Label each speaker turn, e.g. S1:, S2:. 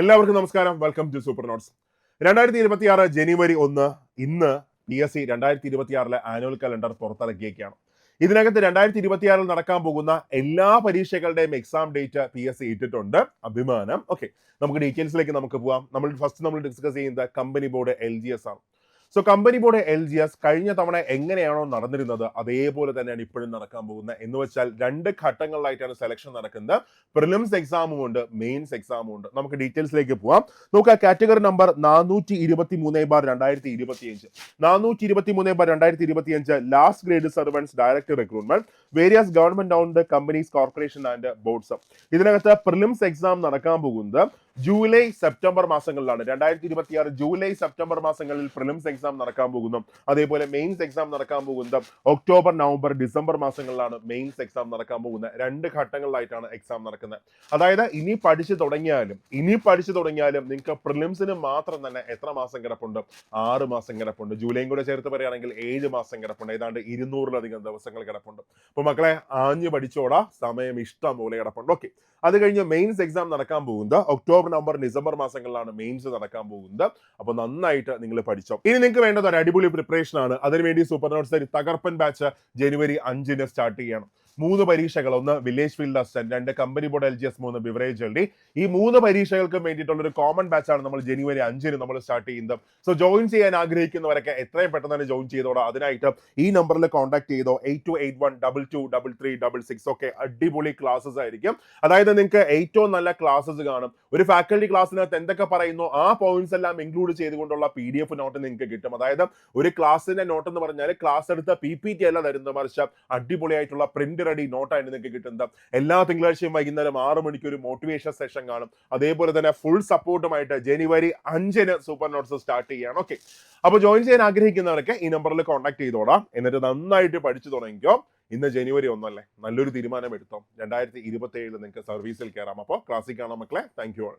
S1: എല്ലാവർക്കും നമസ്കാരം. Welcome to super notes രണ്ടായിരത്തി ഇരുപത്തി ആറ് ജനുവരി ഒന്ന് ഇന്ന് പി എസ് സി രണ്ടായിരത്തി ഇരുപത്തി ആറിലെ ആനുവൽ കലണ്ടർ പുറത്തിറക്കിയേക്കാണ് ഇതിനകത്ത് രണ്ടായിരത്തി ഇരുപത്തി ആറിൽ നടക്കാൻ പോകുന്ന എല്ലാ പരീക്ഷകളുടെയും exam date P S C ഇട്ടിട്ടുണ്ട്. അഭിമാനം. ഓക്കെ നമുക്ക് ഡീറ്റെയിൽസിലേക്ക് നമുക്ക് പോവാം. നമ്മൾ ഫസ്റ്റ് നമ്മൾ ഡിസ്കസ് ചെയ്യുന്നത് company board L G S ആണ്. So company board L G S കഴിഞ്ഞ തവണ എങ്ങനെയാണോ നടന്നിരുന്നത് അതേപോലെ തന്നെയാണ് ഇപ്പോഴും നടക്കാൻ പോകുന്നത്. എന്ന് വെച്ചാൽ രണ്ട് ഘട്ടങ്ങളിലായിട്ടാണ് സെലക്ഷൻ നടക്കുന്നത്. പ്രിലിംസ് എക്സാമും ഉണ്ട് മെയിൻസ് എക്സാമും ഉണ്ട്. നമുക്ക് ഡീറ്റെയിൽസിലേക്ക് പോവാം. നോക്കുക കാറ്റഗറി നമ്പർ നാനൂറ്റി ഇരുപത്തി മൂന്ന് ബാർ രണ്ടായിരത്തി ഇരുപത്തി അഞ്ച് നാനൂറ്റി ഇരുപത്തി മൂന്ന് ബാർ രണ്ടായിരത്തി ഇരുപത്തി അഞ്ച് last grade servants director recruitment various government owned companies corporation and boards ഇതിനകത്ത് പ്രിലിംസ് എക്സാം നടക്കാൻ പോകുന്നത് ജൂലൈ സെപ്റ്റംബർ മാസങ്ങളിലാണ്. രണ്ടായിരത്തി ഇരുപത്തി ആറ് ജൂലൈ സെപ്റ്റംബർ മാസങ്ങളിൽ പ്രിലിംസ് എക്സാം നടക്കാൻ പോകുന്നു. അതേപോലെ മെയിൻസ് എക്സാം നടക്കാൻ പോകുന്നത് ഒക്ടോബർ നവംബർ ഡിസംബർ മാസങ്ങളിലാണ് മെയിൻസ് എക്സാം നടക്കാൻ പോകുന്നത്. രണ്ട് ഘട്ടങ്ങളിലായിട്ടാണ് എക്സാം നടക്കുന്നത്. അതായത് ഇനി പഠിച്ചു തുടങ്ങിയാലും ഇനി പഠിച്ചു തുടങ്ങിയാലും നിങ്ങൾക്ക് പ്രിലിംസിന് മാത്രം തന്നെ എത്ര മാസം കിടപ്പുണ്ട്? ആറ് മാസം കിടപ്പുണ്ട്. ജൂലൈയും കൂടെ ചേർത്ത് പറയുകയാണെങ്കിൽ ഏഴ് മാസം കിടപ്പുണ്ട്. ഏതാണ്ട് ഇരുന്നൂറിലധികം ദിവസങ്ങൾ കിടപ്പുണ്ട്. അപ്പൊ മക്കളെ ആഞ്ഞു പഠിച്ചോടാ. സമയം ഇഷ്ടം പോലെ കിടപ്പുണ്ട്. ഓക്കെ. അത് കഴിഞ്ഞ് മെയിൻസ് എക്സാം നടക്കാൻ പോകുന്നത് ഒക്ടോബർ നവംബർ ഡിസംബർ മാസങ്ങളിലാണ് മെയിൻസ് നടക്കാൻ പോകുന്നത്. അപ്പൊ നന്നായിട്ട് നിങ്ങൾ പഠിച്ചോ. ഇനി നിങ്ങൾക്ക് വേണ്ടത് ഒരു അടിപൊളി പ്രിപ്പറേഷൻ ആണ്. അതിനുവേണ്ടി സൂപ്പർ നോട്ട്സ് ഒരു തകർപ്പൻ ബാച്ച് ജനുവരി അഞ്ചിന് സ്റ്റാർട്ട് ചെയ്യണം. മൂന്ന് പരീക്ഷകൾ ഒന്ന് വില്ലേജ് ഫീൽഡ് അസിസ്റ്റന്റ് രണ്ട് company board L G S മൂന്ന് ബിവറേജ് ഡി ഈ മൂന്ന് പരീക്ഷകൾക്കും വേണ്ടിയിട്ടുള്ള ഒരു കോമൺ ബാച്ചാണ് നമ്മൾ ജനുവരി അഞ്ചിന് നമ്മൾ സ്റ്റാർട്ട് ചെയ്യുന്നത്. സോ ജോയിൻ ചെയ്യാൻ ആഗ്രഹിക്കുന്നവരൊക്കെ എത്രയും പെട്ടെന്ന് തന്നെ ജോയിൻ ചെയ്തോടോ അതിനായിട്ട് ഈ നമ്പറിൽ കോൺടാക്ട് ചെയ്തോ. Eight two eight one double two double three double six ഒക്കെ അടിപൊളി ക്ലാസ്സസ് ആയിരിക്കും. അതായത് നിങ്ങൾക്ക് ഏറ്റവും നല്ല ക്ലാസ്സസ് കാണും. ഒരു ഫാക്കൽറ്റി ക്ലാസ്സിനകത്ത് എന്തൊക്കെ പറയുന്നു ആ പോയിന്റ്സ് എല്ലാം ഇൻക്ലൂഡ് ചെയ്തുകൊണ്ടുള്ള പി ഡി എഫ് നോട്ട് നിങ്ങൾക്ക് കിട്ടും. അതായത് ഒരു ക്ലാസ്സിന്റെ നോട്ട് എന്ന് പറഞ്ഞാൽ ക്ലാസ് എടുത്ത പി പി ടി അല്ല തരുന്നത് മറിച്ച് അടിപൊളിയായിട്ടുള്ള പ്രിന്റ് റെഡി നോട്ടായിട്ട് നിങ്ങൾക്ക് കിട്ടുന്നത്. എല്ലാ തിങ്കളാഴ്ചയും വൈകുന്നേരം ആറ് മണിക്ക് ഒരു മോട്ടിവേഷൻ സെഷൻ കാണും. അതേപോലെ തന്നെ ഫുൾ സപ്പോർട്ടുമായിട്ട് ജനുവരി അഞ്ചിന് സൂപ്പർ നോട്ട്സ് സ്റ്റാർട്ട് ചെയ്യാണ്. ഓക്കെ അപ്പോൾ ജോയിൻ ചെയ്യാൻ ആഗ്രഹിക്കുന്നവരൊക്കെ ഈ നമ്പറിൽ കോൺടാക്ട് ചെയ്തോടാം എന്നിട്ട് നന്നായിട്ട് പഠിച്ചു തുടങ്ങിക്കോ. ഇന്ന് ജനുവരി ഒന്നല്ലേ? നല്ലൊരു തീരുമാനം എടുത്തോ രണ്ടായിരത്തി ഇരുപത്തി ഏഴിൽ നിങ്ങൾക്ക് സർവീസിൽ കയറാം അപ്പോൾ ക്ലാസ്സിൽ കാണാം മക്കളെ? Thank you all